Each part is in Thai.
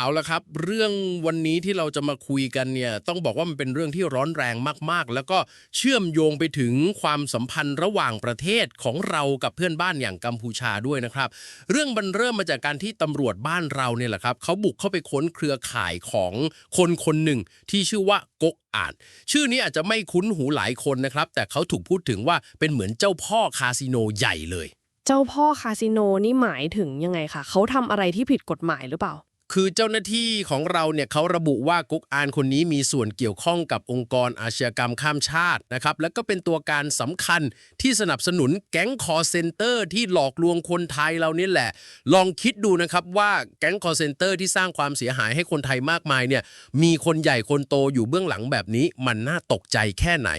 เอาละครับ เรื่องวันนี้ที่เราจะมาคุยกันเนี่ยต้องบอกว่ามันเป็นเรื่องที่ร้อนแรงมากๆ แล้วก็เชื่อมโยงไปถึงความสัมพันธ์ระหว่างประเทศของเรากับเพื่อนบ้านอย่างกัมพูชาด้วยนะครับ เรื่องมันเริ่มมาจากการที่ตำรวจบ้านเราเนี่ยแหละครับเขาบุกเข้าไปค้นเครือข่ายของคนคนหนึ่ง ที่ชื่อว่ากกอ่าน ชื่อนี้อาจจะไม่คุ้นหูหลายคนนะครับ แต่เขาถูกพูดถึงว่าเป็นเหมือนเจ้าพ่อคาสิโนใหญ่เลย เจ้าพ่อคาสิโนนี่หมายถึงยังไงคะเขาทำอะไรที่ผิดกฎหมายหรือเปล่า คือเจ้าหน้าที่ของเราเนี่ยเขาระบุว่ากุ๊กอานคนนี้มีส่วนเกี่ยวข้องกับองค์กรอาชญากรรมข้ามชาตินะครับแล้วก็เป็นตัวการสำคัญที่สนับสนุนแก๊งคอร์เซนเตอร์ที่หลอกลวงคนไทยเรานี่แหละ ลองคิดดูนะครับว่าแก๊งคอร์เซนเตอร์ที่สร้างความเสียหายให้คนไทยมากมายเนี่ยมีคนใหญ่คนโตอยู่เบื้องหลังแบบนี้ มันน่าตกใจแค่ไหน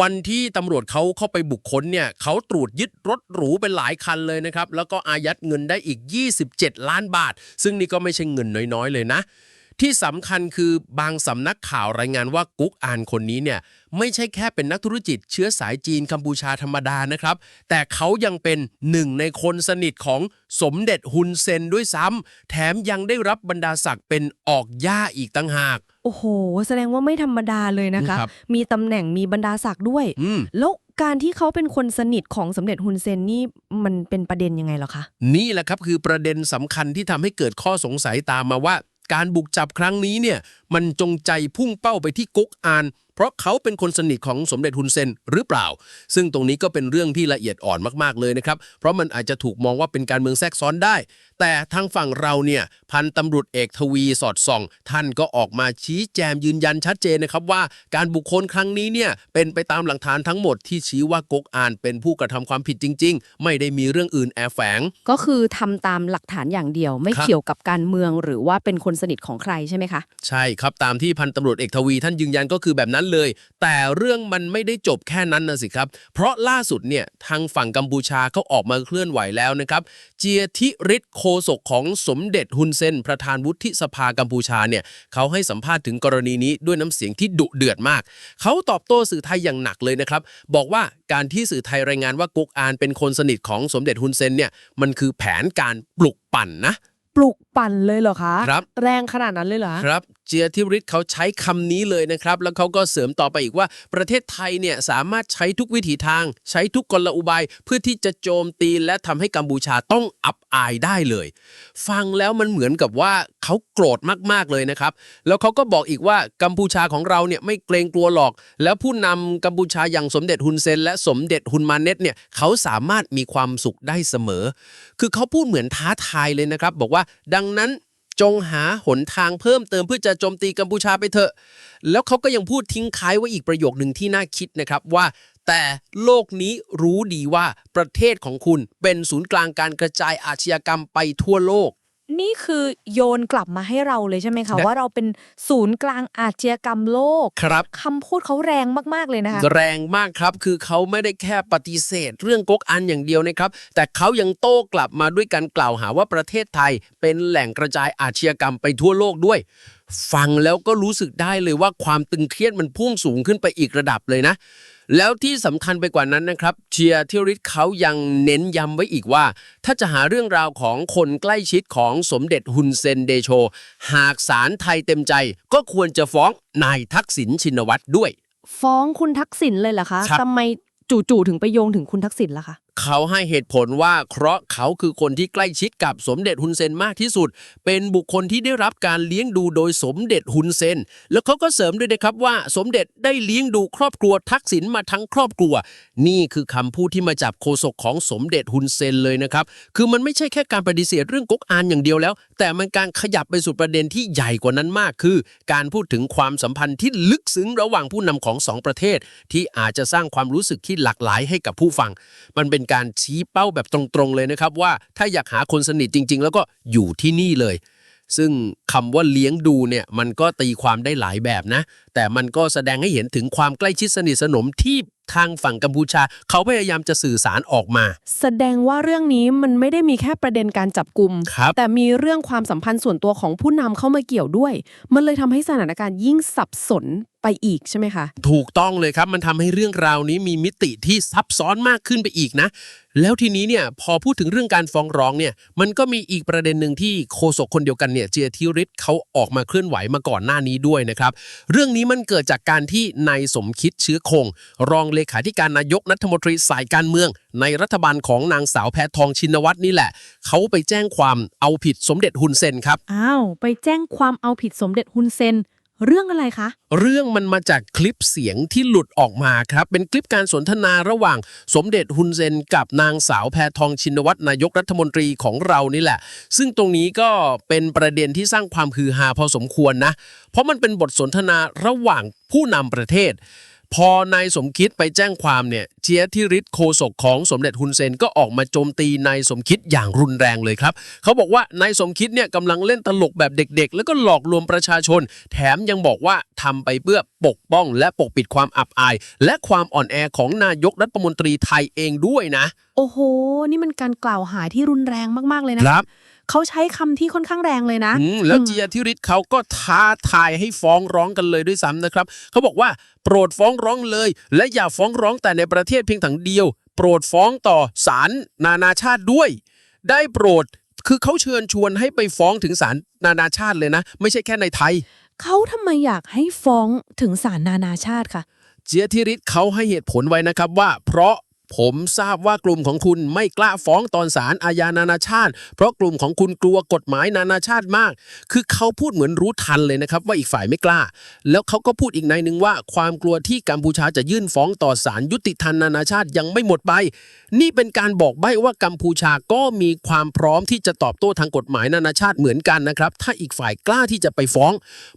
วันที่ตำรวจเขาเข้าไปบุคคลเนี่ยเขาตรวจยึดรถหรูเป็นหลายคันเลยนะครับแล้วก็อายัดเงินได้อีก 27 ล้านบาท ซึ่งนี่ก็ไม่ใช่เงินน้อยๆ เลยนะ ที่สำคัญคือบางสำนักข่าวรายงานว่ากุ๊กอานคนนี้เนี่ยไม่ใช่แค่เป็นนักธุรกิจเชื้อสายจีนกัมพูชาธรรมดานะครับ แต่เขายังเป็นหนึ่งในคนสนิทของสมเด็จฮุนเซนด้วยซ้ำแถมยังได้รับบรรดาศักดิ์เป็นออกย่าอีกตั้งหาก โอ้โห แสดงว่าไม่ธรรมดาเลยนะคะ ครับ มีตำแหน่งมีบรรดาศักดิ์ด้วย อืม แล้ว การที่เขาเป็นคนสนิทของสมเด็จฮุนเซนนี่มันเป็นประเด็นยังไงเหรอคะ นี่แหละครับคือประเด็นสำคัญที่ทำให้เกิดข้อสงสัยตามมาว่า การบุกจับครั้งนี้เนี่ยมันจงใจพุ่งเป้าไปที่กุ๊กอาน เพราะเขาเป็นคนสนิทของสมเด็จฮุนเซนหรือเปล่า ซึ่งตรงนี้ก็เป็นเรื่องที่ละเอียดอ่อนมากๆเลยนะครับ เพราะมันอาจจะถูกมองว่าเป็นการเมืองแทรกซ้อนได้แต่ทางฝั่งเราเนี่ยพันตำรวจเอกทวีสอดส่อง ท่านก็ออกมาชี้แจงยืนยันชัดเจนนะครับว่าการบุคคลครั้งนี้เนี่ยเป็นไปตามหลักฐานทั้งหมดที่ชี้ว่าก๊กอานเป็นผู้กระทำความผิดจริง ๆ ไม่ได้มีเรื่องอื่นแอบแฝง ก็คือทำตามหลักฐานอย่างเดียว ไม่ครับเกี่ยวกับการเมืองหรือว่าเป็นคนสนิทของใครใช่ไหมคะ ใช่ครับตามที่พันตำรวจเอกทวีท่านยืนยันก็คือแบบนั้นเลย แต่เรื่องมันไม่ได้จบแค่นั้นนะสิครับ เพราะล่าสุดเนี่ยทางฝั่งกัมพูชาเขาออกมาเคลื่อนไหวแล้วนะครับ เจียทิริศโคศกของสมเด็จฮุนเซน ประธานวุฒิสภากัมพูชาเนี่ยเขาให้สัมภาษณ์ถึงกรณีนี้ด้วยน้ำเสียงที่ดุเดือดมาก เขาตอบโต้สื่อไทยอย่างหนักเลยนะครับ บอกว่าการที่สื่อไทยรายงานว่ากุกอานเป็นคนสนิทของสมเด็จฮุนเซนเนี่ยมันคือแผนการปลุกปั่นนะปลุกปั่นเลยเหรอคะครับแรงขนาดนั้นเลยเหรอครับ เจียทิริศเขาใช้คำนี้เลยนะครับ แล้วเขาก็เสริมต่อไปอีกว่า ประเทศไทยเนี่ยสามารถใช้ทุกวิถีทาง ใช้ทุกกลอุบาย เพื่อที่จะโจมตีและทำให้กัมพูชาต้องอับอายได้เลย ฟังแล้วมันเหมือนกับว่าเขาโกรธมากๆเลยนะครับ แล้วเขาก็บอกอีกว่ากัมพูชาของเราเนี่ยไม่เกรงกลัวหรอก แล้วผู้นำกัมพูชาอย่างสมเด็จฮุนเซนและสมเด็จฮุนมาเน็ตเนี่ยเขาสามารถมีความสุขได้เสมอ คือเขาพูดเหมือนท้าทายเลยนะครับ บอกว่าดังนั้น จงหาหนทางเพิ่มเติมเพื่อจะโจมตีกัมพูชาไปเถอะ แล้วเขาก็ยังพูดทิ้งท้ายไว้อีกประโยคหนึ่งที่น่าคิดนะครับว่า แต่โลกนี้รู้ดีว่าประเทศของคุณเป็นศูนย์กลางการกระจายอาชญากรรมไปทั่วโลก นี่คือโยนกลับมาให้เราเลยใช่ไหมคะนะว่าเราเป็นศูนย์กลางอาชญากรรมโลกครับคำพูดเขาแรงมากๆเลยนะคะแรงมากครับคือเขาไม่ได้แค่ปฏิเสธ เรื่องก๊กอันอย่างเดียวนะครับ แต่เขายังโต้กลับมาด้วยการกล่าวหาว่าประเทศไทย เป็นแหล่งกระจายอาชญากรรมไปทั่วโลกด้วย ฟังแล้วก็รู้สึกได้เลยว่าความตึงเครียดมันพุ่งสูงขึ้นไปอีกระดับเลยนะ แล้วที่สำคัญไปกว่านั้นนะครับ เชียร์ทิริศเขายังเน้นย้ำไว้อีกว่า ถ้าจะหาเรื่องราวของคนใกล้ชิดของสมเด็จฮุนเซนเดโช หากศาลไทยเต็มใจ ก็ควรจะฟ้องนายทักษิณชินวัตรด้วย ฟ้องคุณทักษิณเลยเหรอคะครับทำไมจู่ๆถึงไปโยงถึงคุณทักษิณล่ะคะ เขาให้เหตุผลว่าเพราะเขาคือคนที่ใกล้ชิดกับสมเด็จฮุนเซนมากที่สุด เป็นบุคคลที่ได้รับการเลี้ยงดูโดยสมเด็จฮุนเซน แล้วเขาก็เสริมด้วยนะครับว่าสมเด็จได้เลี้ยงดูครอบครัวทักษิณมาทั้งครอบครัว นี่คือคำพูดที่มาจากโฆษกของสมเด็จฮุนเซนเลยนะครับ คือมันไม่ใช่แค่การปฏิเสธเรื่องก๊กอานอย่างเดียวแล้ว แต่มันการขยับไปสู่ประเด็นที่ใหญ่กว่านั้นมากคือ การพูดถึงความสัมพันธ์ที่ลึกซึ้งระหว่างผู้นำของสองประเทศ ที่อาจจะสร้างความรู้สึกที่หลากหลายให้กับผู้ฟัง มันเป็นการชี้เป้าแบบตรงๆเลยนะครับ ว่าถ้าอยากหาคนสนิทจริง ๆ แล้วก็อยู่ที่นี่เลย ซึ่งคำว่าเลี้ยงดูเนี่ยมันก็ตีความได้หลายแบบนะ แต่มันก็แสดงให้เห็นถึงความใกล้ชิดสนิทสนมที่ ทางฝั่งกัมพูชา เขาพยายามจะสื่อสารออกมา แสดงว่าเรื่องนี้มันไม่ได้มีแค่ประเด็นการจับกลุ่ม ครับ แต่มีเรื่องความสัมพันธ์ส่วนตัวของผู้นำเข้ามาเกี่ยวด้วย มันเลยทำให้สถานการณ์ยิ่งสับสนไปอีกใช่ไหมคะ ถูกต้องเลยครับมันทำให้เรื่องราวนี้มีมิติที่ซับซ้อนมากขึ้นไปอีกนะ แล้วทีนี้เนี่ยพอพูดถึงเรื่องการฟ้องร้องเนี่ยมันก็มีอีกประเด็นหนึ่งที่โฆษกคนเดียวกันเนี่ยเจียทิริศเขาออกมาเคลื่อนไหวมาก่อนหน้านี้ด้วยนะครับ เรื่องนี้มันเกิดจากการที่นายสมคิดเชื้อคง รองเลขาธิการนายกรัฐมนตรีสายการเมือง ในรัฐบาลของนางสาวแพทองชินวัตรนี่แหละ เขาไปแจ้งความเอาผิดสมเด็จฮุนเซนครับอ้าวไปแจ้งความเอาผิดสมเด็จฮุนเซนเรื่องอะไรคะ เรื่องมันมาจากคลิปเสียงที่หลุดออกมาครับ เป็นคลิปการสนทนาระหว่างสมเด็จฮุนเซนกับนางสาวแพทองชินวัตรนายกรัฐมนตรีของเรานี่แหละ ซึ่งตรงนี้ก็เป็นประเด็นที่สร้างความฮือฮาพอสมควรนะ เพราะมันเป็นบทสนทนาระหว่างผู้นำประเทศ พอนายสมคิดไปแจ้งความเนี่ยเจียทิริศโคศกของสมเด็จฮุนเซนก็ออกมาโจมตีนายสมคิดอย่างรุนแรงเลยครับ เขาบอกว่านายสมคิดเนี่ยกำลังเล่นตลกแบบเด็กๆ แล้วก็หลอกลวงประชาชน แถมยังบอกว่าทำไปเพื่อปกป้อง และปกปิดความอับอาย และความอ่อนแอของนายกรัฐมนตรีไทยเองด้วยนะ โอ้โห นี่มันการกล่าวหาที่รุนแรงมากๆเลยนะครับ เขาใช้คำที่ค่อนข้างแรงเลยนะอืมแล้วเจียทิริศเขาก็ท้าทายให้ฟ้องร้องกันเลยด้วยซ้ำนะครับ เขาบอกว่าโปรดฟ้องร้องเลย และอย่าฟ้องร้องแต่ในประเทศเพียงถังเดียว โปรดฟ้องต่อศาลนานาชาติด้วย ได้โปรดคือเขาเชิญชวนให้ไปฟ้องถึงศาลนานาชาติเลยนะ ไม่ใช่แค่ในไทย เขาทำไมอยากให้ฟ้องถึงศาลนานาชาติคะเจียทิริศเขาให้เหตุผลไว้นะครับว่า เพราะ ผมทราบว่ากลุ่มของคุณไม่กล้าฟ้องตอนศาลอาญานานาชาติ เพราะกลุ่มของคุณกลัวกฎหมายนานาชาติมาก คือเขาพูดเหมือนรู้ทันเลยนะครับ ว่าอีกฝ่ายไม่กล้า แล้วเขาก็พูดอีกในหนึ่งว่า ความกลัวที่กัมพูชาจะยื่นฟ้องต่อศาลยุติธรรมนานาชาติยังไม่หมดไป นี่เป็นการบอกใบ้ว่ากัมพูชาก็มีความพร้อมที่จะตอบโต้ทางกฎหมายนานาชาติเหมือนกันนะครับ ถ้าอีกฝ่ายกล้าที่จะไปฟ้อง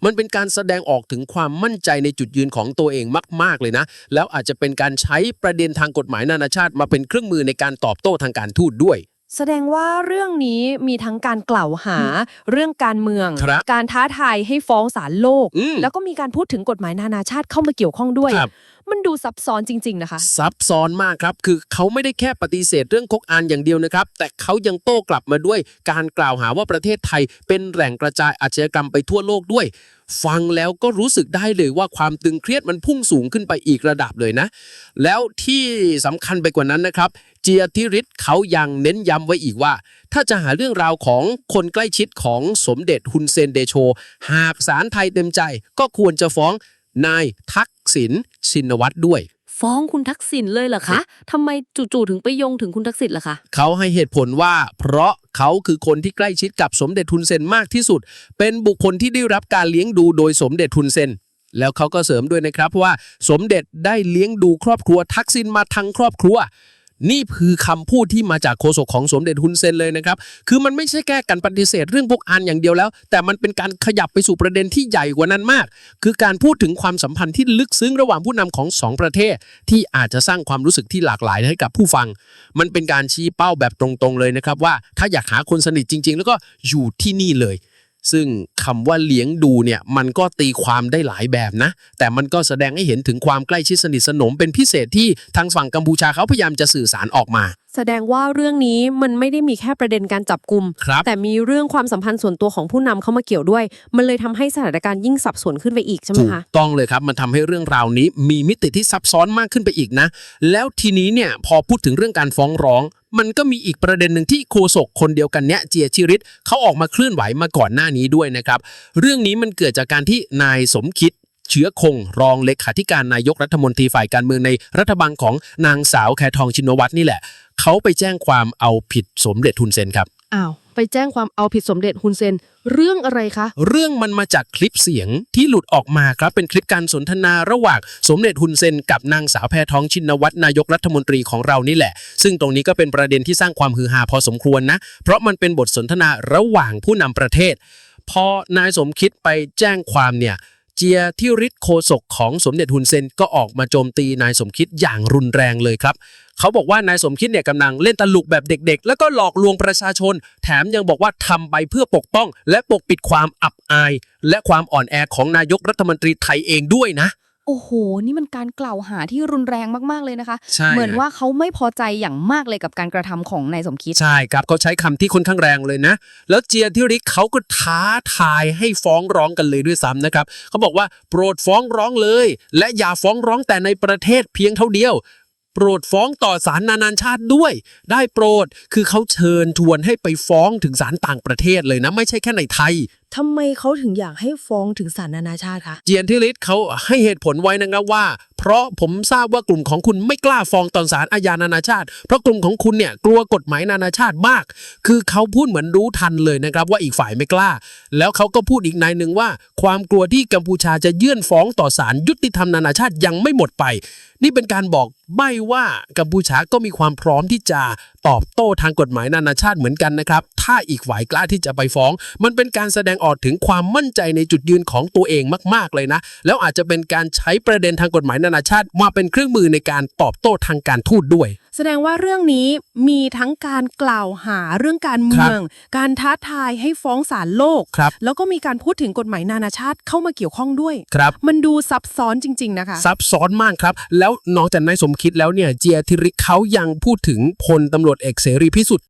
มันเป็นการแสดงออกถึงความมั่นใจในจุดยืนของตัวเองมาก ๆเลยนะ แล้วอาจจะเป็นการใช้ประเด็นทางกฎหมายนานาชาติมาเป็นเครื่องมือในการตอบโต้ทางการทูตด้วย แสดงว่าเรื่องนี้มีทั้งการกล่าวหา เรื่องการเมือง ครับการท้าทายให้ฟ้องศาลโลก อืมแล้วก็มีการพูดถึงกฎหมายนานาชาติเข้ามาเกี่ยวข้องด้วย ครับ มันดูซับซ้อนจริง ๆ นะคะ ซับซ้อนมากครับ คือเขาไม่ได้แค่ปฏิเสธเรื่องคกอานอย่างเดียวนะครับ แต่เขายังโต้กลับมาด้วยการกล่าวหาว่าประเทศไทย เป็นแหล่งกระจายอาชญากรรมไปทั่วโลกด้วย ฟังแล้วก็รู้สึกได้เลยว่าความตึงเครียดมันพุ่งสูงขึ้นไปอีกระดับเลยนะ แล้วที่สำคัญไปกว่านั้นนะครับ เจียทิริศเขายังเน้นย้ำไว้อีกว่า ถ้าจะหาเรื่องราวของคนใกล้ชิดของสมเด็จฮุนเซนเดโช หากศาลไทยเต็มใจ ก็ควรจะฟ้องนายทัก ษิณชินวัตรด้วย ฟ้องคุณทักษิณเลยเหรอคะทำไมจู่ๆถึงไปโยงถึงคุณทักษิณล่ะคะ เขาให้เหตุผลว่า เพราะเขาคือคนที่ใกล้ชิดกับสมเด็จทุนเซนมากที่สุด เป็นบุคคลที่ได้รับการเลี้ยงดูโดยสมเด็จทุนเซนแล้วเขาก็เสริมด้วยนะครับว่า สมเด็จได้เลี้ยงดูครอบครัวทักษิณมาทั้งครอบครัว นี่คือคำพูดที่มาจากโฆษกของสมเด็จฮุนเซนเลยนะครับ คือมันไม่ใช่แค่การปฏิเสธเรื่องพวกอันอย่างเดียวแล้ว แต่มันเป็นการขยับไปสู่ประเด็นที่ใหญ่กว่านั้นมาก คือการพูดถึงความสัมพันธ์ที่ลึกซึ้งระหว่างผู้นำของสองประเทศ ที่อาจจะสร้างความรู้สึกที่หลากหลายให้กับผู้ฟัง มันเป็นการชี้เป้าแบบตรงๆเลยนะครับว่าถ้าอยากหาคนสนิทจริง ๆ แล้วก็อยู่ที่นี่เลย ซึ่งคำว่าเลี้ยงดูเนี่ยมันก็ตีความได้หลายแบบนะ แต่มันก็แสดงให้เห็นถึงความใกล้ชิดสนิทสนมเป็นพิเศษที่ทางฝั่งกัมพูชาเขาพยายามจะสื่อสารออกมาแสดงว่าเรื่องนี้มันไม่ได้มีแค่ประเด็นการจับกลุ่มครับแต่มีเรื่องความสัมพันธ์ส่วนตัวของผู้นำเข้ามาเกี่ยวด้วย มันเลยทำให้สถานการณ์ยิ่งสับสนขึ้นไปอีกใช่ไหมถูกคะ ต้องเลยครับ มันทำให้เรื่องราวนี้มีมิติที่ซับซ้อนมากขึ้นไปอีกนะ แล้วทีนี้เนี่ยพอพูดถึงเรื่องการฟ้องร้อง มันก็มีอีกประเด็นหนึ่งที่โคศกคนเดียวกันเนี้ยเจียชิริตเขาออกมาเคลื่อนไหวมาก่อนหน้านี้ด้วยนะครับ เรื่องนี้มันเกิดจากการที่นายสมคิดเชื้อคงรองเลขาธิการนายกรัฐมนตรีฝ่ายการเมืองในรัฐบาลของนางสาวแคทองชินวัตรนี่แหละ เขาไปแจ้งความเอาผิดสมเด็จทุนเซนครับอ้าว ไปแจ้งความเอาผิดสมเด็จฮุนเซน เรื่องอะไรคะ เรื่องมันมาจากคลิปเสียงที่หลุดออกมาครับเป็นคลิปการสนทนาระหว่างสมเด็จฮุนเซน กับนางสาวแพทองชินวัตรนายกรัฐมนตรีของเรานี่แหละ ซึ่งตรงนี้ก็เป็นประเด็นที่สร้างความฮือฮาพอสมควรนะ เพราะมันเป็นบทสนทนาระหว่างผู้นำประเทศพอนายสมคิดไปแจ้งความเนี่ย เจียที่ริศโคศกของสมเด็จฮุนเซนก็ออกมาโจมตีนายสมคิดอย่างรุนแรงเลยครับ เขาบอกว่านายสมคิดเนี่ยกำลังเล่นตลุกแบบเด็กๆ แล้วก็หลอกลวงประชาชน แถมยังบอกว่าทำไปเพื่อปกป้อง และปกปิดความอับอาย และความอ่อนแอของนายกรัฐมนตรีไทยเองด้วยนะ โอ้โห นี่มันการกล่าวหาที่รุนแรงมากๆเลยนะคะ ใช่ เหมือนว่าเขาไม่พอใจอย่างมากเลยกับการกระทำของนายสมคิด ใช่ครับเขาใช้คำที่ค่อนข้างแรงเลยนะ แล้วเจียทิริกเขาก็ท้าทายให้ฟ้องร้องกันเลยด้วยซ้ำนะครับเขาบอกว่าโปรดฟ้องร้องเลย และอย่าฟ้องร้องแต่ในประเทศเพียงเท่าเดียว โปรดฟ้องต่อศาลนานาชาติด้วย ได้โปรดคือเขาเชิญชวนให้ไปฟ้องถึงศาลต่างประเทศเลยนะ ไม่ใช่แค่ในไทย ทำไมเขาถึงอยากให้ฟ้องถึงศาลนานาชาติคะ เจียนทิริศเขาให้เหตุผลไว้นะครับว่า เพราะผมทราบว่ากลุ่มของคุณไม่กล้าฟ้องต่อศาลอาญานานาชาติ เพราะกลุ่มของคุณเนี่ยกลัวกฎหมายนานาชาติมาก คือเขาพูดเหมือนรู้ทันเลยนะครับว่าอีกฝ่ายไม่กล้า แล้วเขาก็พูดอีกนายหนึ่งว่า ความกลัวที่กัมพูชาจะยื่นฟ้องต่อศาลยุติธรรมนานาชาติยังไม่หมดไป นี่เป็นการบอกใบ้ว่ากัมพูชาก็มีความพร้อมที่จะตอบโต้ทางกฎหมายนานาชาติเหมือนกันนะครับ ถ้าอีกฝ่ายกล้าที่จะไปฟ้อง มันเป็นการแสดงออกถึงความมั่นใจในจุดยืนของตัวเองมาก ๆเลยนะ แล้วอาจจะเป็นการใช้ประเด็นทางกฎหมายนานาชาติมาเป็นเครื่องมือในการตอบโต้ทางการทูตด้วย แสดงว่าเรื่องนี้มีทั้งการกล่าวหาเรื่องการเมือง การท้าทายให้ฟ้องศาลโลก ครับ แล้วก็มีการพูดถึงกฎหมายนานาชาติเข้ามาเกี่ยวข้องด้วย ครับ มันดูซับซ้อนจริง ๆ นะคะ ซับซ้อนมากครับ แล้วนอกจากนายสมคิดแล้วเนี่ยเจียทิริกเขายังพูดถึงพลตำรวจเอกเสรีพิสุทธิ์